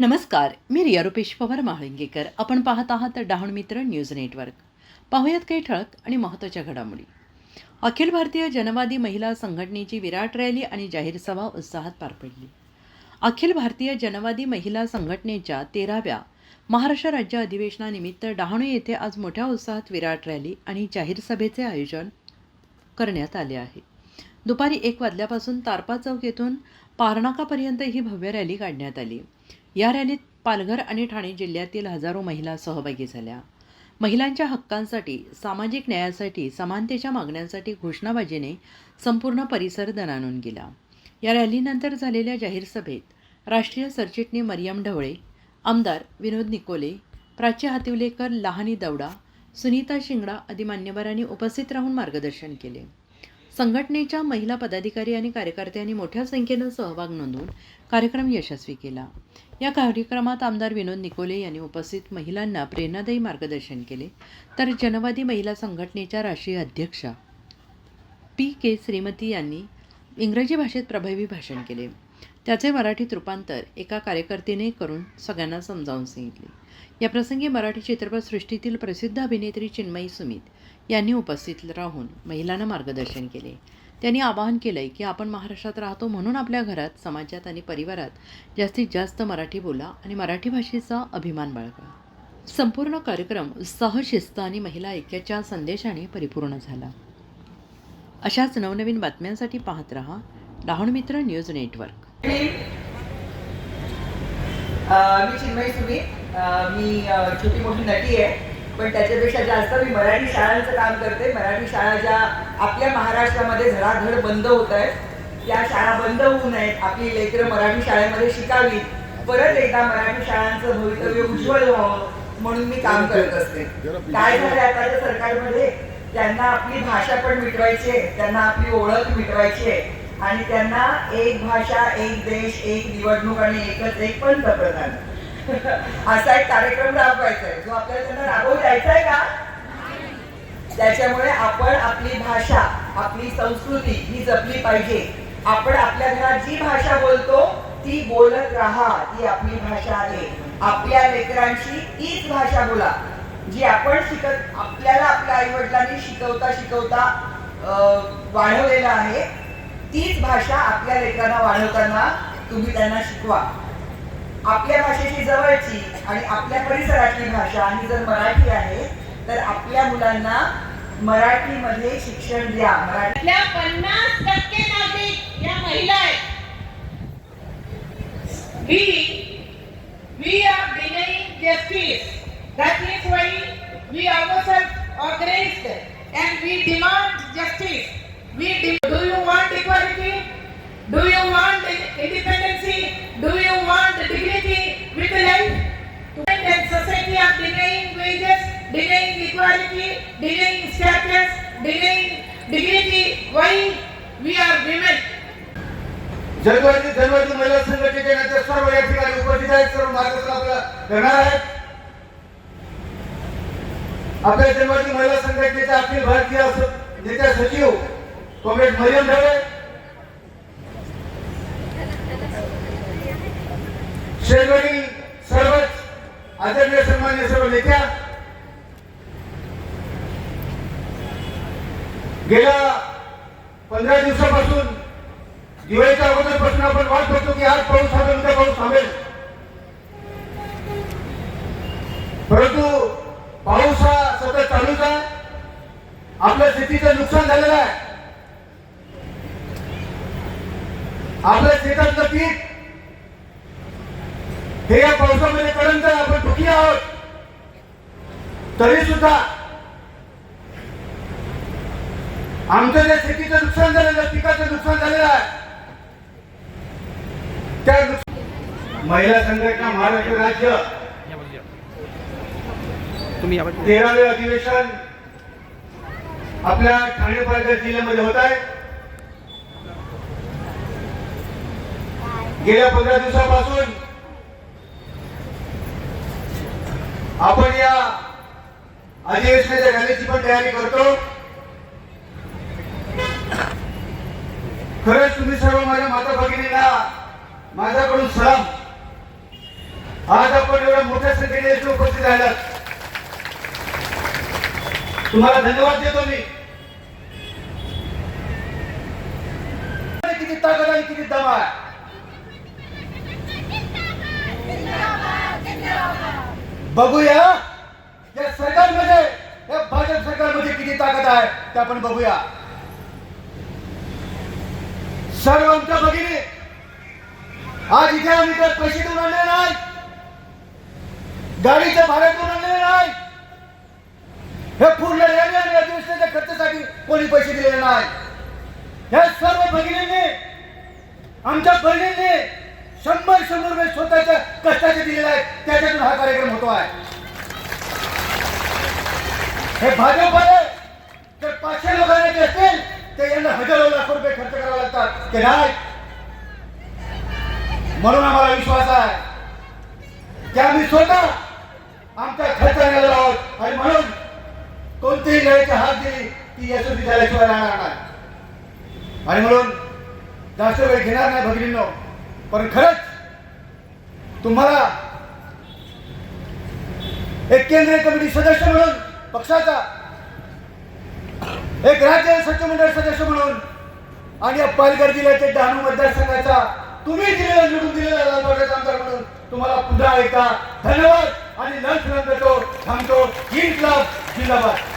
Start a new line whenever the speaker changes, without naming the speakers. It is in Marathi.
नमस्कार मी रिया रुपेश पवार महाळिंगेकर आपण पाहत आहात डहाण मित्र न्यूज नेटवर्क. पाहूयात काही ठळक आणि महत्त्वाच्या घडामोडी. अखिल भारतीय जनवादी महिला संघटनेची विराट रॅली आणि जाहीर सभा उत्साहात पार पडली. अखिल भारतीय जनवादी महिला संघटनेच्या तेराव्या महाराष्ट्र राज्य अधिवेशनानिमित्त डहाणू येथे आज मोठ्या उत्साहात विराट रॅली आणि जाहीर सभेचे आयोजन करण्यात आले आहे. दुपारी एक वाजल्यापासून तारपा चौक येथून पारनाकापर्यंत ही भव्य रॅली काढण्यात आली. या रॅलीत पालघर आणि ठाणे जिल्ह्यातील हजारो महिला सहभागी झाल्या. महिलांच्या हक्कांसाठी सामाजिक न्यायासाठी समानतेच्या मागण्यांसाठी घोषणाबाजीने संपूर्ण परिसर दणाणून गेला. या रॅलीनंतर झालेल्या जाहीर सभेत राष्ट्रीय सरचिटणी मरियम ढवळे आमदार विनोद निकोले प्राची हातिवलेकर लहानी दौडा सुनीता शिंगडा आदी मान्यवरांनी उपस्थित राहून मार्गदर्शन केले. संघटनेच्या महिला पदाधिकारी आणि कार्यकर्त्यांनी मोठ्या संख्येनं सहभाग नोंदवून कार्यक्रम यशस्वी केला. या कार्यक्रमात आमदार विनोद निकोले यांनी उपस्थित महिलांना प्रेरणादायी मार्गदर्शन केले. तर जनवादी महिला संघटनेच्या राष्ट्रीय अध्यक्षा पी के श्रीमती यांनी इंग्रजी भाषेत प्रभावी भाषण केले. त्याचे मराठीत रूपांतर एका कार्यकर्तीने करून सगळ्यांना समजावून सांगितले. याप्रसंगी मराठी चित्रपटसृष्टीतील प्रसिद्ध अभिनेत्री चिन्मयी सुमित यांनी उपस्थित राहून महिलांना मार्गदर्शन केले. त्यांनी आवाहन केलं आहे की आपण महाराष्ट्रात राहतो म्हणून आपल्या घरात समाजात आणि परिवारात जास्तीत जास्त मराठी बोला आणि मराठी भाषेचा अभिमान बाळगा. संपूर्ण कार्यक्रम उत्साह शिस्त आणि महिला ऐक्याच्या संदेशाने परिपूर्ण झाला. अशाच नवनवीन बातम्यांसाठी पाहत रहा डहाणू मित्र न्यूज नेटवर्क.
मी मी छोटी मोठी नटी आहे. पण त्याच्यापेक्षा जास्त मी मराठी शाळांचं काम करते. मराठी शाळा ज्या आपल्या महाराष्ट्रामध्ये धडाधड बंद होत आहेत त्या शाळा बंद होऊ नयेत. आपली लेकरं मराठी शाळेमध्ये शिकावी परत एकदा मराठी शाळांचं भवितव्य उज्ज्वल व्हावं म्हणून मी काम करत असते. काय झालं आताच्या सरकारमध्ये? त्यांना आपली भाषा पण मिटवायची आहे. त्यांना आपली ओळख मिटवायची आहे. आणि त्यांना एक भाषा एक देश एक निवडणूक आणि एकच एक पंतप्रधान. असा एक कार्यक्रम राबवायचा आहे जो आपल्याला त्यांना राबवून द्यायचा आहे का? त्याच्यामुळे आपण आपली भाषा आपली संस्कृती ही जपली पाहिजे. आपण आपल्या घरात जी भाषा बोलतो ती बोलत राहा. ती आपली भाषा आहे. आपल्या लेकरांची तीच भाषा बोला. जी आपण शिकत आपल्याला आपल्या आई वडिलांनी शिकवता शिकवता वाढवलेला वाढवलेलं आहे तीच भाषा आपल्या लेकरांना वाढवताना तुम्ही त्यांना शिकवा. आपल्या भाषेची जवळची आणि आपल्या परिसरातली भाषा. आणि जर मराठी आहे तर आपल्या मुलांना मराठीमध्ये शिक्षण द्या. मराठी
पन्नास टक्के नागरिक या महिला आहेत. We, we are denying justice that is why we ourselves organized
जनवादी जनवादी महिला संघटनेच्या सर्व या ठिकाणी उपस्थित आहेत. सर्व मार्गदर्शन आपल्याला करणार आहेत. आपल्या जनवादी महिला संघटनेच्या अखिल भारतीय नेत्या सचिव कॉम्रेड मरियम ढवळे शेतकरी सर्वच आदरणीय सन्मान्य सर्व नेत्या गेल्या पंधरा दिवसापासून दिवाळीच्या प्रश्न आपण वाट बघतो की आज पाऊस हा उद्या पाऊस थांबेल. परंतु पाऊस हा सतत चालूच आहे. आपल्या शेतीचं नुकसान झालेलं आहे. आपल्या शेतातलं पीक हे या पावसामध्ये पर्यंत आपण दुखी आहोत. तरी सुद्धा आमचं जे शेतीचं नुकसान झालेलं पिकाचं नुकसान झालेलं आहे त्या महिला संघटना महाराष्ट्र राज्य. तेरावे अधिवेशन आपल्या ठाणे पालघर जिल्ह्यामध्ये होत आहे. गेल्या पंधरा दिवसापासून आपण या अधिवेशनाच्या रॅलीची पण तयारी करतो. खरंच तुम्ही सर्व माझ्या माता भगिनींना माझ्याकडून सलाम आज आपण एवढ्या मोठ्या संख्येने इथे उपस्थित राहिलात. तुम्हाला धन्यवाद देतो मी. किती ताकद आणि किती दबा बघूया या सरकारमध्ये या भाजप सरकारमध्ये किती ताकद आहे ते आपण बघूया. सर्व आमच्या भगिनी आज इथे आम्ही तर पैसे देऊन आणले नाही. गाडीच्या भाड्यात देऊन आणले नाही? हे पूर्ण रेल्वे आणि अधिवेशनाच्या खर्चासाठी कोणी पैसे दिलेले नाही. या सर्व भगिनींनी आमच्या बहिणींनी शंभर शंभर रुपये स्वतःच्या कष्टाचे दिलेले आहेत. त्याच्यातून हा कार्यक्रम होतो आहे हे भाजपवाले जर पाचशे लोक आणायचे असतील तर यांना हजारो लाख रुपये खर्च करावे लागतात. ते नाही. म्हणून आम्हाला विश्वास आहे. की आम्ही स्वतः आमचा खर्च आलेलो आहोत. आणि म्हणून कोणतीही लढाईची हात दिली ती यशस्वी झाल्याशिवाय राहणार नाही. आणि म्हणून जास्त वेळ घेणार नाही भगिनींनो. पण खरंच तुम्हाला एक केंद्रीय कमिटी सदस्य म्हणून पक्षाचा एक राज्य सचिवमंडळ सदस्य म्हणून आणि या पालघर जिल्ह्याचे डहाणू मतदारसंघाचा तुम्ही दिलेला निवडून दिलेला लालबागेचा आमदार म्हणून तुम्हाला पुन्हा एकदा धन्यवाद. आणि लंच देतो थांबतो. इन्क्लाब जिंदाबाद.